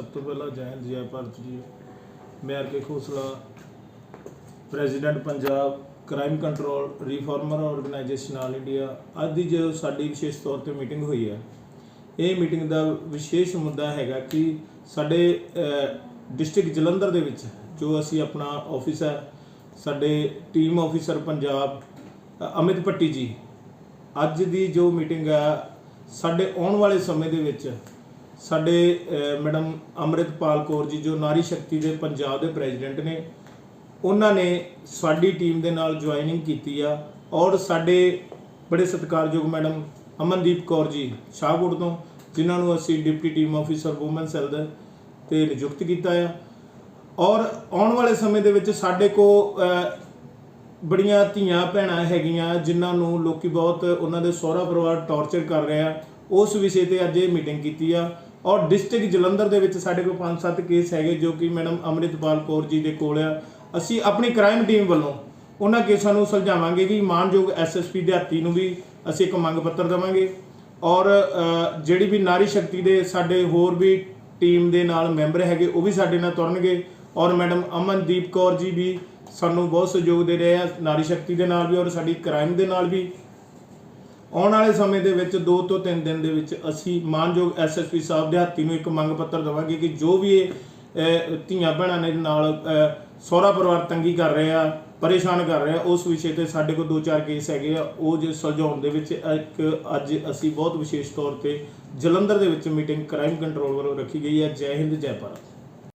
ਸਭ ਤੋਂ ਪਹਿਲਾਂ ਜੈਦ ਜੈ ਭਾਰਤ ਜੀ। ਮੈਂ R K Khosla, president Punjab, crime control, reformer organisation all India. ਅੱਜ ਦੀ ਜੋ ਸਾਡੀ ਵਿਸ਼ੇਸ਼ ਤੌਰ ਤੇ ਮੀਟਿੰਗ ਹੋਈ ਹੈ, ਇਹ ਮੀਟਿੰਗ ਦਾ ਵਿਸ਼ੇਸ਼ ਮੁੱਦਾ ਹੈਗਾ ਕਿ ਸਾਡੇ ਡਿਸਟ੍ਰਿਕਟ ਜਲੰਧਰ ਦੇ ਵਿੱਚ, ਜੋ ਅਸੀਂ ਆਪਣਾ ਆਫਿਸ ਹੈ, ਸਾਡੇ ਟੀਮ ਆਫੀਸਰ ਪੰਜਾਬ ਅਮਿਤ ਭੱਟੀ ਜੀ, ਅੱਜ ਦੀ ਜੋ ਮੀਟਿੰਗ ਹੈ, ਸਾਡੇ ਆਉਣ ਵਾਲੇ ਸਮੇਂ ਦੇ ਵਿੱਚ ਸਾਡੇ ਮੈਡਮ ਅੰਮ੍ਰਿਤਪਾਲ ਕੌਰ ਜੀ, ਜੋ ਨਾਰੀ ਸ਼ਕਤੀ ਦੇ ਪੰਜਾਬ ਦੇ ਪ੍ਰੈਜ਼ੀਡੈਂਟ ਨੇ, ਉਹਨਾਂ ਨੇ ਸਾਡੀ ਟੀਮ ਦੇ ਨਾਲ ਜੁਆਇਨਿੰਗ ਕੀਤੀ ਆ ਔਰ ਸਾਡੇ ਬੜੇ ਸਤਿਕਾਰਯੋਗ ਮੈਡਮ ਅਮਨਦੀਪ ਕੌਰ ਜੀ ਸ਼ਾਹਕੋਟ ਤੋਂ, ਜਿਨ੍ਹਾਂ ਨੂੰ ਅਸੀਂ deputy team officer women cell ਦੇ ਤੇ ਨਿਯੁਕਤ ਕੀਤਾ ਆ। ਔਰ ਆਉਣ ਵਾਲੇ ਸਮੇਂ ਦੇ ਵਿੱਚ ਸਾਡੇ ਕੋ ਬੜੀਆਂ ਧੀਆਂ ਭੈਣਾਂ ਹੈਗੀਆਂ, ਜਿਨ੍ਹਾਂ ਨੂੰ ਲੋਕੀ ਬਹੁਤ ਉਹਨਾਂ ਦੇ ਸਹੁਰਾ ਪਰਿਵਾਰ ਟੌਰਚਰ ਕਰ ਰਹੇ ਆ। ਉਸ ਵਿਸ਼ੇ ਤੇ ਅੱਜ ਇਹ ਮੀਟਿੰਗ ਕੀਤੀ ਆ। ਔਰ ਡਿਸਟ੍ਰਿਕਟ ਜਲੰਧਰ ਦੇ ਵਿੱਚ ਸਾਡੇ ਕੋਲ 5-7 ਕੇਸ ਹੈਗੇ ਜੋ ਕਿ ਮੈਡਮ ਅੰਮ੍ਰਿਤਪਾਲ ਕੌਰ ਜੀ ਦੇ ਕੋਲ ਆ। ਅਸੀਂ ਆਪਣੀ ਕ੍ਰਾਈਮ ਟੀਮ ਵੱਲੋਂ ਉਹਨਾਂ ਕੇਸਾਂ ਨੂੰ ਸੁਲਝਾਵਾਂਗੇ ਕਿ ਮਾਨਯੋਗ ਐਸਐਸਪੀ ਦਿਹਾਤੀ ਨੂੰ ਵੀ ਅਸੀਂ ਇੱਕ ਮੰਗ ਪੱਤਰ ਦੇਵਾਂਗੇ। ਔਰ ਜਿਹੜੀ ਵੀ ਨਾਰੀ ਸ਼ਕਤੀ ਦੇ ਸਾਡੇ ਹੋਰ ਵੀ ਟੀਮ ਦੇ ਨਾਲ ਮੈਂਬਰ ਹੈਗੇ, ਉਹ ਵੀ ਸਾਡੇ ਨਾਲ ਤੁਰਨਗੇ। ਔਰ ਮੈਡਮ ਅਮਨਦੀਪ ਕੌਰ ਜੀ ਵੀ ਸਾਨੂੰ ਬਹੁਤ ਸਹਿਯੋਗ ਦੇ ਰਹੇ ਆ ਨਾਰੀ ਸ਼ਕਤੀ ਦੇ ਨਾਲ ਵੀ ਔਰ ਸਾਡੀ ਕ੍ਰਾਈਮ ਦੇ ਨਾਲ ਵੀ। ਆਉਣ ਵਾਲੇ ਸਮੇਂ ਦੇ ਵਿੱਚ 2 ਤੋਂ 3 ਦਿਨ ਦੇ ਵਿੱਚ ਅਸੀਂ ਮਾਨਯੋਗ ਐਸਐਸਪੀ ਸਾਹਿਬ ਦਿਹਾਤੀ ਨੂੰ ਇੱਕ ਮੰਗ ਪੱਤਰ ਦੇਵਾਂਗੇ ਕਿ ਜੋ ਵੀ ਇਹ ਧੀਆਂ ਭੈਣਾਂ ਨੇ ਨਾਲ ਸਹੁਰਾ ਪਰਿਵਾਰ ਤੰਗੀ ਕਰ ਰਹੇ ਆ, ਪਰੇਸ਼ਾਨ ਕਰ ਰਹੇ ਆ, ਉਸ ਵਿਸ਼ੇ ਤੇ ਸਾਡੇ ਕੋਲ ਦੋ ਚਾਰ ਕੇਸ ਹੈਗੇ ਆ, ਉਹ ਜੇ ਸੁਲਝਾਉਣ ਦੇ ਵਿੱਚ ਇੱਕ ਅੱਜ ਅਸੀਂ ਬਹੁਤ ਵਿਸ਼ੇਸ਼ ਤੌਰ ਤੇ ਜਲੰਧਰ ਦੇ ਵਿੱਚ ਮੀਟਿੰਗ ਕ੍ਰਾਈਮ ਕੰਟਰੋਲ ਵੱਲੋਂ ਰੱਖੀ ਗਈ ਹੈ। ਜੈ ਹਿੰਦ, ਜੈ ਭਾਰਤ।